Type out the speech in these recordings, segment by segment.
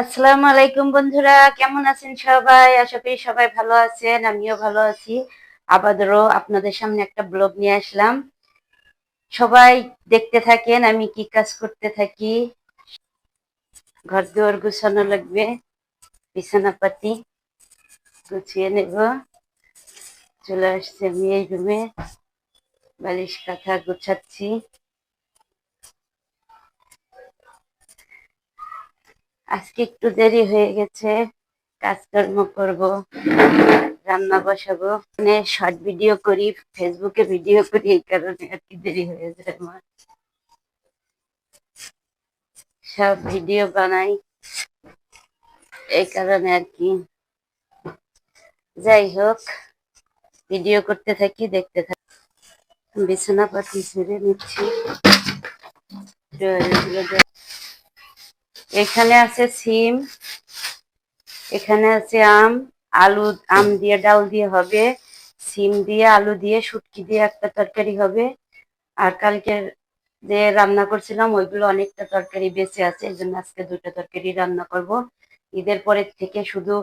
আসসালামু আলাইকুম বন্ধুরা, কেমন আছেন সবাই? আশা করি সবাই ভালো আছেন, আমিও ভালো আছি। আবারও আপনাদের সামনে একটা ব্লগ নিয়ে আসলাম। সবাই দেখতে থাকেন, আমি কি কাজ করতে থাকি? ঘর দুয়ার গুছানো লাগবে বিছানা পাতি গুছিয়ে নেব। চলে আসছে আমি এই রুমে, বালিশ কাঁথা গুছাচ্ছি। আজকে একটু দেরি হয়ে গেছে, কাজকর্ম করব, রান্না বসাবো। মানে শর্ট ভিডিও করি ফেসবুকে ভিডিও করি, এই কারণে আর কি দেরি হয়ে যায় আমার। সব ভিডিও বানাই, এই কারণে আর কি। যাই হোক ভিডিও করতে থাকি, দেখতে থাকি। বিছানা পাতি ছেড়ে নিচ্ছি। এখানে আছে সিম, এখানে আছে আম, আলু, আম দিয়ে ডাল দিয়ে হবে, সিম দিয়ে আলু দিয়ে শুটকি দিয়ে একটা তরকারি হবে। আর কালকে যে রান্না করছিলাম, ওইগুলো অনেকটা তরকারি বেঁচে আছে, এই জন্য আজকে দুটো তরকারি রান্না করব। ঈদের পরের থেকে শুধু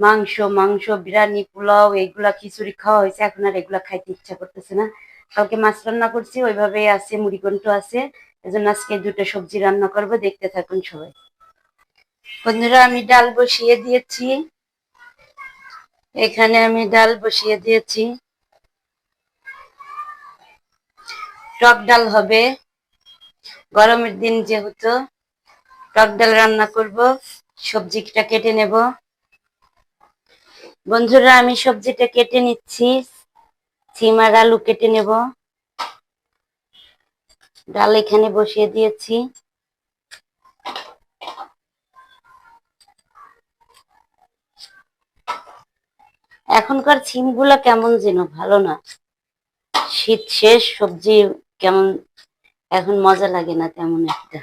মাংস মাংস, বিরিয়ানি, পোলাও, এইগুলা খিচুড়ি খাওয়া হয়েছে, এখন আর এগুলা খাইতে ইচ্ছা করতেছে না। কালকে মাছ রান্না করছি, ওইভাবেই আছে, মুড়িঘণ্ট আছে এজন্য আজকে দুটো সবজি রান্না করব, দেখতে থাকুন সবাই। বন্ধুরা, আমি ডাল বসিয়ে দিয়েছি। এখানে আমি ডাল বসিয়ে দিয়েছি। টক ডাল হবে। গরমের দিন যেহেতু টক ডাল রান্না করব, সবজিটা কেটে নেব। বন্ধুরা, আমি সবজিটা কেটে নিচ্ছি। সিম আর আলু কেটে নেব। ডাল এখানে বসিয়ে দিয়েছি। এখনকার সিমগুলো কেমন যেন ভালো না। শীত শেষ, সবজি কেমন, এখন মজা লাগে না তেমন একটা।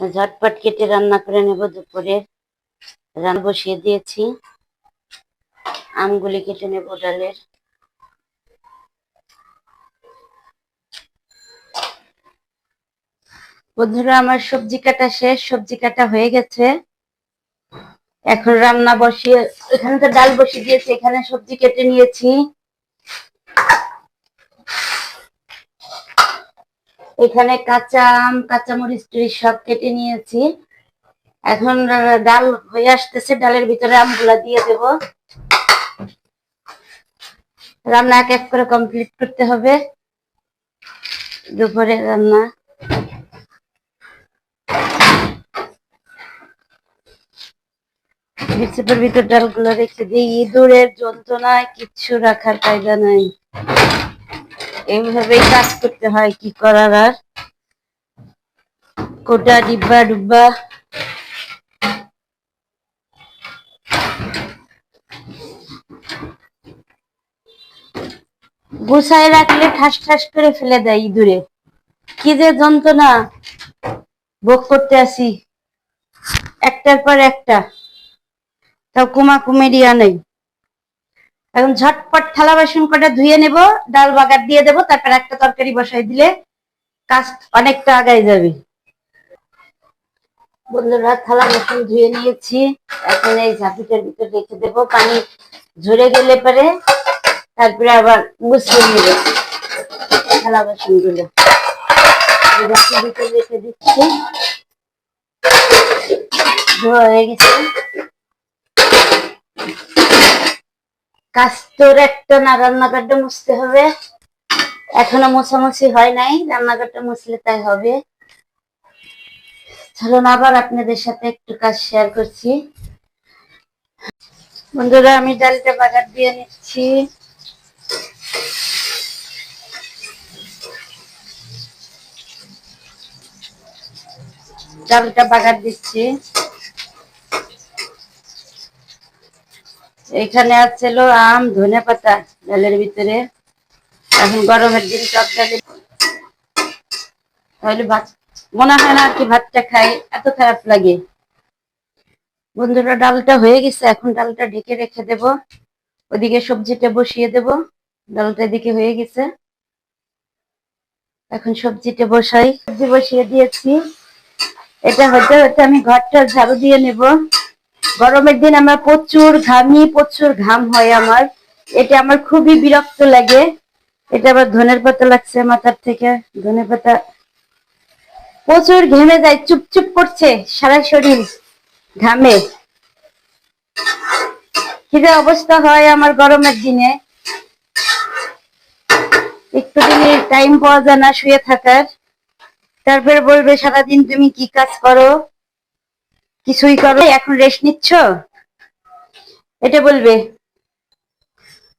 ঝটপট কেটে রান্না করে নেব দুপুরে। রান্না বসিয়ে দিয়েছি। আমগুলি কেটে নেব ডালের। বন্ধুরা, আমার সবজি কাটা শেষ, সবজি কাটা হয়ে গেছে। এখন রান্না বসিয়ে, এখানে তো ডাল বসিয়ে দিয়েছি, এখানে সবজি কেটে নিয়েছি। এখানে কাঁচা আম কাঁচা মরিচ টরিচ সব কেটে নিয়েছি। এখন ডাল হয়ে আসতেছে, ডালের ভিতরে আমগুলা দিয়ে দেব। রান্না এক এক করে কমপ্লিট করতে হবে। দুপুরে রান্না। বিচেপের ভিতর ডালগুলো রেখে দিই, ইঁদুরের যন্ত্রণায় কিচ্ছু রাখার কায়দা নাই। এইভাবেই কাজ করতে হয়, কি করার আর? কোটা, ডিব্বা, ডুব্বা। গুছায় রাখলে ঠাস ঠাস করে ফেলে দেয় ইঁদুরে। কি যে যন্ত্রণা। ভোগ করতে আসি। একটার পর একটা। তাও কুমা কুমেরিয়া নেই। এখন ঝটপট থালা বাসন কটা ধুয়ে নেব, ডাল বাগার দিয়ে দেবো, তারপর একটা তরকারি বসাই দিলে কাজ অনেকটা আগাই যাবে। বন্ধুরা, থালা বাসন ধুয়ে নিয়েছি। এখন এই ঝাঁপিটার ভিতর রেখে দেবো। পানি ঝরে গেলে পরে তারপরে আবার গুছিয়ে নেব থালা বাসনগুলো ভিতরে রেখে দিচ্ছি। ধোয়া হয়ে গেছে। কাজ একটা না, রান্নাঘরটা মুছতে হবে। এখনও মোছামুছি হয় নাই, রান্নাঘরটা মুছলে তাই হবে। চলুন আবার আপনাদের সাথে একটু কাজ শেয়ার করছি। বন্ধুরা, আমি ডালটা বাগার দিয়ে নিচ্ছি। ডালটা বাগার দিচ্ছি। এখানে আছে আম, ধনে পাতা, ডালের ভিতরে। এখন গরমের দিন টক ডালে তাহলে ভাত মনে হয় না আর কি ভাতটা খাই, এত খারাপ লাগে। বন্ধুরা, ডালটা হয়ে গেছে, এখন ডালটা ঢেকে রেখে দেব। ওদিকে সবজিটা বসিয়ে দেব। ডালটা এদিকে হয়ে গেছে। এখন সবজিটা বসাই। সবজি বসিয়ে দিয়েছি। এটা হতে হতে আমি ঘরটা ঝাড়ু দিয়ে নেব। গরমের দিন আমার প্রচুর ঘামি, প্রচুর ঘাম হয় আমার। এটা আমার খুবই বিরক্ত লাগে। এটা আবার ধনের পাতা লাগছে মাথার থেকে। ধনে পাতা প্রচুর ঘেমে যায় চুপচুপ করছে সারা শরীর ঘামে। কি যে অবস্থা হয় আমার গরমের দিনে। একটু দিনে টাইম পাওয়া যায় না শুয়ে থাকার। তারপরে বলবে, সারাদিন তুমি কি কাজ করো? কিছুই করো। এখন রেস্ট নিচ্ছ? এটা বলবে।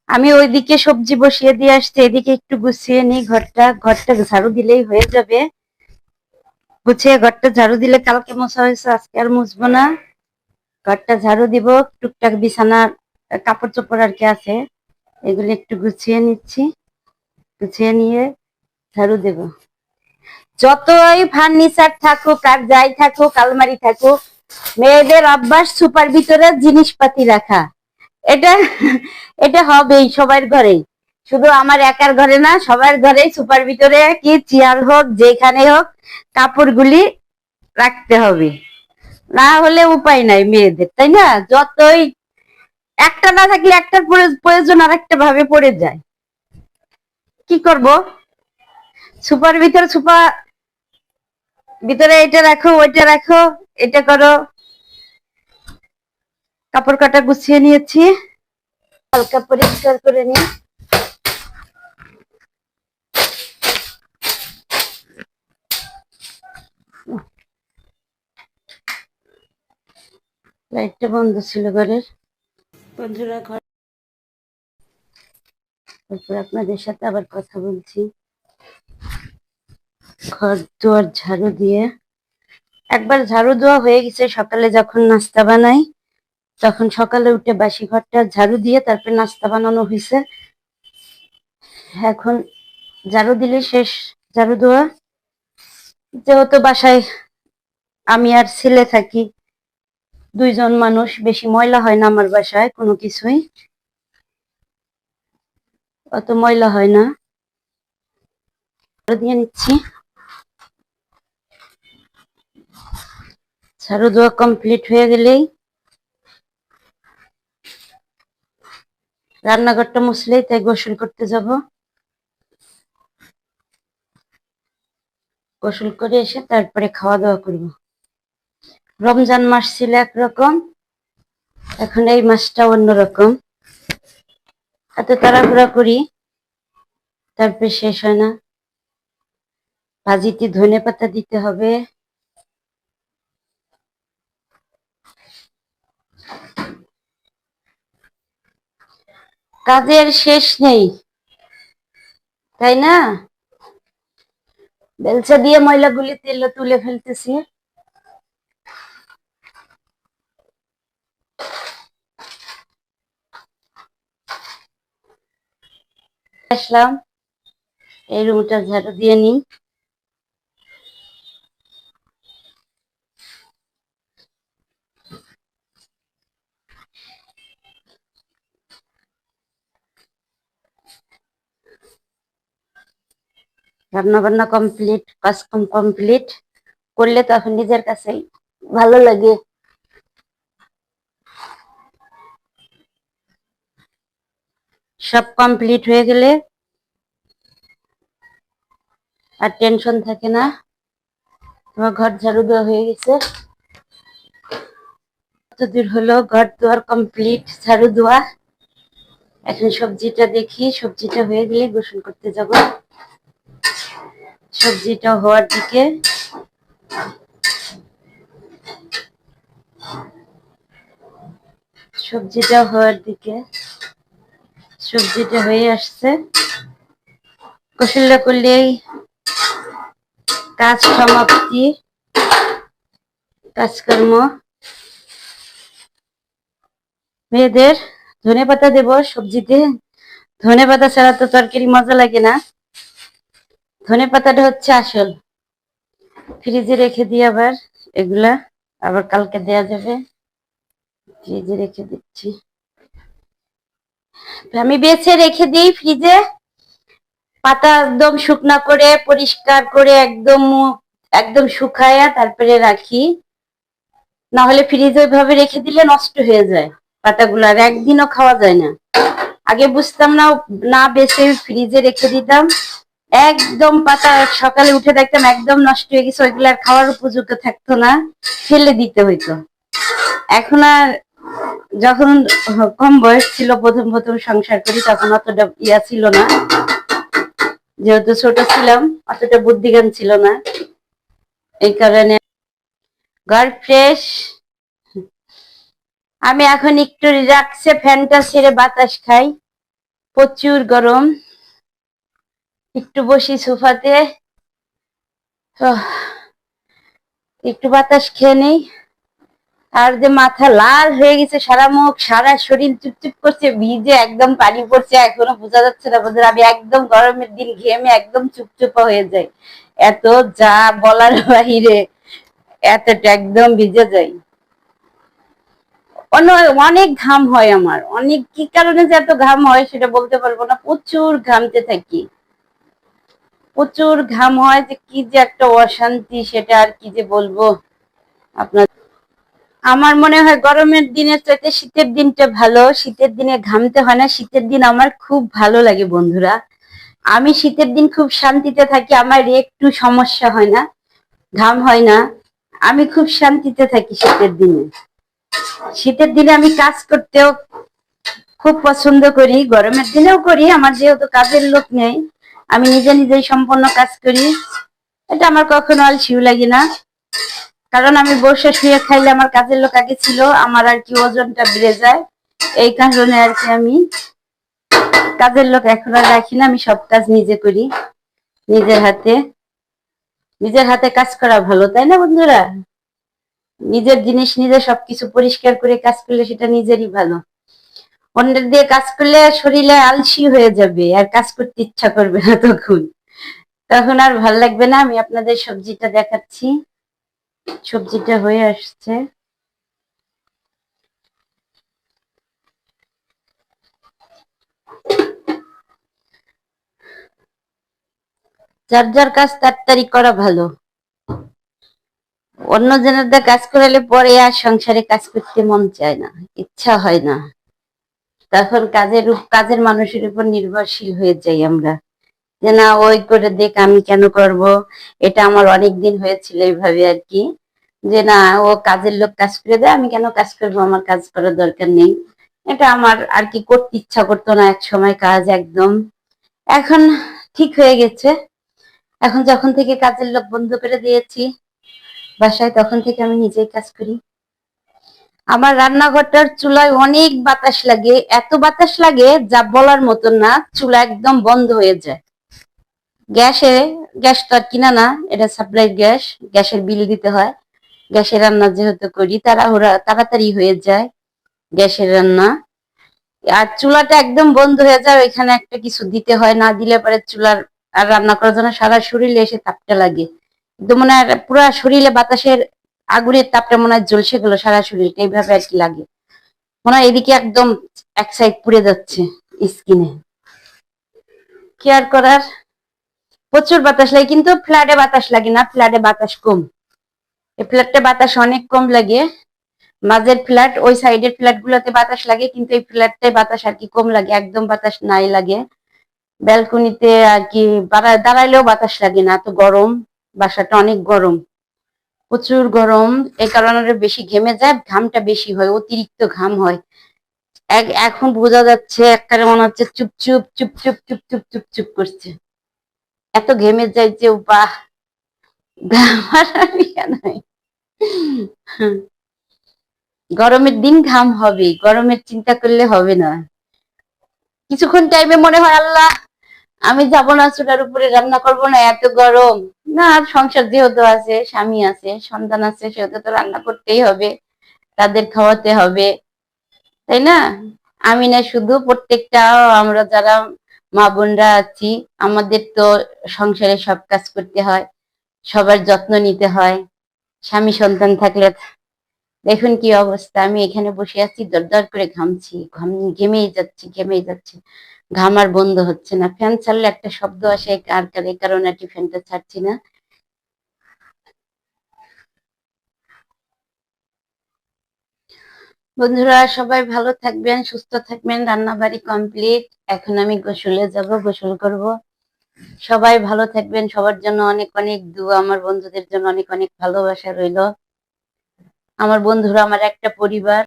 আমি ওইদিকে সবজি বসিয়ে দিয়ে আসছি, এদিকে একটু গুছিয়ে নিই ঘরটা। ঘরটা ঝাড়ু দিলেই হয়ে যাবে। গুছিয়ে ঘরটা ঝাড়ু দিলে কালকে মশা হয়েছে, আজকে আর মুছবো না। ঘরটা ঝাড়ু দিব, টুকটাক বিছানার কাপড় চোপড় আর কি আছে। এগুলো একটু গুছিয়ে নিচ্ছি। গুছিয়ে নিয়ে ঝাড়ু দেব। যতই ফার্নিচার থাকুক আর যাই থাকুক, আলমারি থাকুক মেয়েদের অভ্যাস সুপার ভিতরে জিনিসপাতি রাখা। এটা এটা হবেই সবার ঘরেই। শুধু আমার একার ঘরে না, সবার ঘরে সুপার ভিতরে কি চেয়ার হোক, যেখানে হোক, কাপড়গুলি রাখতে হবে। না হলে উপায় নাই মেয়েদের, তাই না? যতই, একটা না থাকলে একটার প্রয়োজন আর একটা ভাবে পড়ে যায়। কি করব? সুপার ভিতরে সুপা ভিতরে এটা রাখো, ওইটা রাখো, এটা করো। কাপড় কাটা গুছিয়ে নিয়েছি। হালকা পরিষ্কার করে নি লাইটটা বন্ধ ছিল ঘরের। বন্ধুরা, ঘর তারপর আপনাদের সাথে আবার কথা বলছি। ঘর দুয়ার ঝাড়ু দিয়ে। একবার ঝাড়ু দেওয়া হয়ে গেছে, সকালে যখন নাস্তা বানাই, তখন সকালে উঠে বাসি ঘরটা ঝাড়ু দিয়ে তারপর নাস্তা বানানো হয়েছে। এখন ঝাড়ু দিলে শেষ ঝাড়ু দেওয়া। যেহেতু বাসায় আমি আর ছেলে থাকি, দুইজন মানুষ, বেশি ময়লা হয় না আমার বাসায় কোনো কিছুই। অত ময়লা হয় না। দিয়ে নিচ্ছি। ঝাড়ু দেওয়া কমপ্লিট হয়ে গেলেই রান্নাঘরটা মুছলেই তাই গোসল করতে যাব। গোসল করে এসে তারপরে খাওয়া দাওয়া করব। রমজান মাস ছিল একরকম, এখন এই মাসটা অন্যরকম। এত তাড়াহুড়া করি, তারপরে শেষ হয় না। ভাজিতে ধনে পাতা দিতে হবে কাজের শেষ নেই, তাই না? বেলচা দিয়ে ময়লাগুলি তেল তুলে ফেলতেছি। আসলাম, এই রুমটা ঝাড়ু দিয়ে নিই। রান্না বান্না কমপ্লিট কাজ কমপ্লিট করলে তখন নিজের কাছেই ভালো লাগে। সব কমপ্লিট হয়ে গেলে আর টেনশন থাকে না। তোমার ঘর ঝাড়ু দেওয়া হয়ে গেছে। কতদূর হলো ঘর দুয়ার কমপ্লিট ঝাড়ু দেওয়া। এখন সবজিটা দেখি, সবজিটা হয়ে গেলে গোসল করতে যাব। সবজিটা হওয়ার দিকে। সবজিটা হওয়ার দিকে। সবজিটা হয়ে আসছে। গোসলটা করলেই কাজ সমাপ্তি, কাজকর্ম। মেয়েদের ধনে পাতা দেবো সবজিতে। ধনে পাতা ছাড়া তো তরকারি মজা লাগে না। ধনে পাতাটা হচ্ছে আসল। ফ্রিজে রেখে দিই আবার এগুলা। আবার কালকে দেয়া যাবে। ফ্রিজে রেখে দিচ্ছি। আমি বেছে রেখে দিই ফ্রিজে। পাতা একদম শুকনা করে, পরিষ্কার করে, একদম একদম শুকায়া তারপরে রাখি। না হলে ফ্রিজে ওইভাবে রেখে দিলে নষ্ট হয়ে যায় পাতাগুলো আর একদিনও খাওয়া যায় না। আগে বুঝতাম না না বেছে ফ্রিজে রেখে দিতাম। একদম পাতা, সকালে উঠে দেখতাম একদম নষ্ট হয়ে গেছে, ওইগুলো আর খাওয়ার উপযুক্ত থাকতো না, ফেলে দিতে হইতো। এখন আর যখন কম বয়স ছিল, প্রথম প্রথম সংসার করি, তখন অতটা ইয়া ছিল না। যেহেতু ছোট ছিলাম, অতটা বুদ্ধিজ্ঞান ছিল না। এই কারণে ঘর ফ্রেশ। আমি এখন একটু রিল্যাক্সে ফ্যানটা ছেড়ে বাতাস খাই। প্রচুর গরম। একটু বসি সোফাতে। একটু বাতাস খেয়ে নেই। আর যে মাথা লাল হয়ে গেছে সারা মুখ, সারা শরীর চুপচুপ করছে, ভিজে একদম পানি পড়ছে, এখনও বোঝা যাচ্ছে না বোধহয় আমি একদম গরমের দিন ঘেমে একদম চুপচুপা হয়ে যাই। এত যা বলার বাহিরে এতটা একদম ভিজে যাই। অনেক ঘাম হয় আমার, অনেক কি কারণে যে এত ঘাম হয় সেটা বলতে পারব না, প্রচুর ঘামতে থাকি। প্রচুর ঘাম হয় যে কি যে একটা অশান্তি, সেটা আর কি যে বলব? আপনার আমার মনে হয় গরমের দিনের চাইতে শীতের দিনটা ভালো। শীতের দিনে ঘামতে হয় না। শীতের দিন আমার খুব ভালো লাগে বন্ধুরা। আমি শীতের দিন খুব শান্তিতে থাকি। আমার একটু সমস্যা হয় না। ঘাম হয় না। আমি খুব শান্তিতে থাকি শীতের দিনে। শীতের দিনে আমি কাজ করতেও খুব পছন্দ করি। গরমের দিনেও করি। আমার যেহেতু কাজের লোক নেই আমি নিজে নিজেই সম্পূর্ণ কাজ করি। এটা আমার কখনো আলসিও লাগে না। কারণ আমি বসে শুয়ে খাইলে আমার কাজের লোক আগে ছিল, আমার আর কি ওজনটা বেড়ে যায়। এই কারণে আর কি আমি কাজের লোক এখন আর রাখি না, আমি সব কাজ নিজে করি। নিজের হাতে নিজের হাতে কাজ করা ভালো, তাই না বন্ধুরা? নিজের জিনিস নিজে সবকিছু পরিষ্কার করে কাজ করলে সেটা নিজেরই ভালো। অন্যের দিয়ে কাজ করলে শরীরে আলসি হয়ে যাবে, আর কাজ করতে ইচ্ছা করবে না তখন। তখন আর ভালো লাগবে না, আমি আপনাদের সবজিটা দেখাচ্ছি। সবজিটা হয়ে আসছে। যার যার কাজ তাড়াতাড়ি করা ভালো। অন্য জনের কাজ করালে পরে আর সংসারে কাজ করতে মন চায় না, ইচ্ছা হয় না। তখন কাজের কাজের মানুষের উপর নির্ভরশীল হয়ে যাই আমরা। যে না, ওই করে দেখ আমি কেন করব? এটা আমার অনেক দিন হয়েছিল এইভাবে আর কি। যে না, ও কাজের লোক কাজ করে দেয়, আমি কেন কাজ করব? আমার কাজ করার দরকার নেই। এটা আমার আর কি করতে ইচ্ছা করতো না এক সময় কাজ একদম। এখন ঠিক হয়ে গেছে। এখন যখন থেকে কাজের লোক বন্ধ করে দিয়েছি, বাসায় তখন থেকে আমি নিজেই কাজ করি। আমার রান্নাঘরটার চুলায় অনেক বাতাস লাগে, এত বাতাস লাগে যা বলার মতন না, চুলা একদম বন্ধ হয়ে যায়। গ্যাসে গ্যাস তো আর কিনা না, এটা সাপ্লাই গ্যাস, গ্যাসের বিল দিতে হয়। গ্যাসের রান্না যেহেতু করি, তাড়াহুড়া, তাড়াতাড়ি হয়ে যায় গ্যাসের রান্না। আর চুলাটা একদম বন্ধ হয়ে যায়, ওইখানে একটা কিছু দিতে হয়, না দিলে পরে চুলার আর রান্না করার জন্য সারা শরীরে এসে তাপটা লাগে। মনে হয় পুরো শরীরে বাতাসের আগুনের তাপটা মনে হয় জ্বলসে গেল সারা শরীরটা এইভাবে আর কি লাগে। মনে হয় এদিকে একদম এক সাইড পুড়ে যাচ্ছে স্কিনে কেয়ার করার? প্রচুর বাতাস লাগে, কিন্তু ফ্ল্যাটে বাতাস লাগে না ফ্ল্যাটে বাতাস কম। এই ফ্ল্যাটে বাতাস অনেক কম লাগে। মাঝের ফ্ল্যাট ওই সাইডের ফ্ল্যাট গুলোতে বাতাস লাগে, কিন্তু এই ফ্ল্যাটটায় বাতাস আর কি কম লাগে, একদম বাতাস নাই লাগে। ব্যালকনিতে আর কি দাঁড়াইলেও বাতাস লাগে না, এত গরম, বাসাটা অনেক গরম। প্রচুর গরম এই কারণে বেশি ঘেমে যায়, ঘামটা বেশি হয়, অতিরিক্ত ঘাম হয়। এখন বোঝা যাচ্ছে একটা মনে হচ্ছে চুপচুপ চুপচুপ চুপচুপ চুপচুপ করছে। এত ঘেমে যায় যে, বাহ! গরমের দিন ঘাম হবে গরমের চিন্তা করলে হবে না। কিছুক্ষণ টাইমে মনে হয়, আল্লাহ, আমি যাব না, চুলার উপরে রান্না করব না, এত গরম। না, সংসার যেহেতু আছে, স্বামী আছে, সন্তান আছে, সেহেতু তো রান্না করতেই হবে, তাদের খাওয়াতে হবে, তাই না? আমি না শুধু প্রত্যেকটা আমরা যারা মা বোনরা আছি, আমাদের তো সংসারে সব কাজ করতে হয়, সবার যত্ন নিতে হয়, স্বামী সন্তান থাকলে দেখুন কি অবস্থা, আমি এখানে বসে আছি, দরদর করে ঘামছি, ঘাম ঘেমেই যাচ্ছি ঘেমেই যাচ্ছি। ঘামার বন্ধ হচ্ছে না। ফ্যান ছাড়লে একটা শব্দ আসে আর এই কারণে একটি ফ্যানটা ছাড়ছি না। বন্ধুরা, সবাই ভালো থাকবেন, সুস্থ থাকবেন রান্না বাড়ি কমপ্লিট। এখন আমি গোসলে যাব, গোসল করব। সবাই ভালো থাকবেন, সবার জন্য অনেক অনেক দুয়া, আমার বন্ধুদের জন্য অনেক অনেক ভালোবাসা রইল। আমার বন্ধুরা, আমার একটা পরিবার।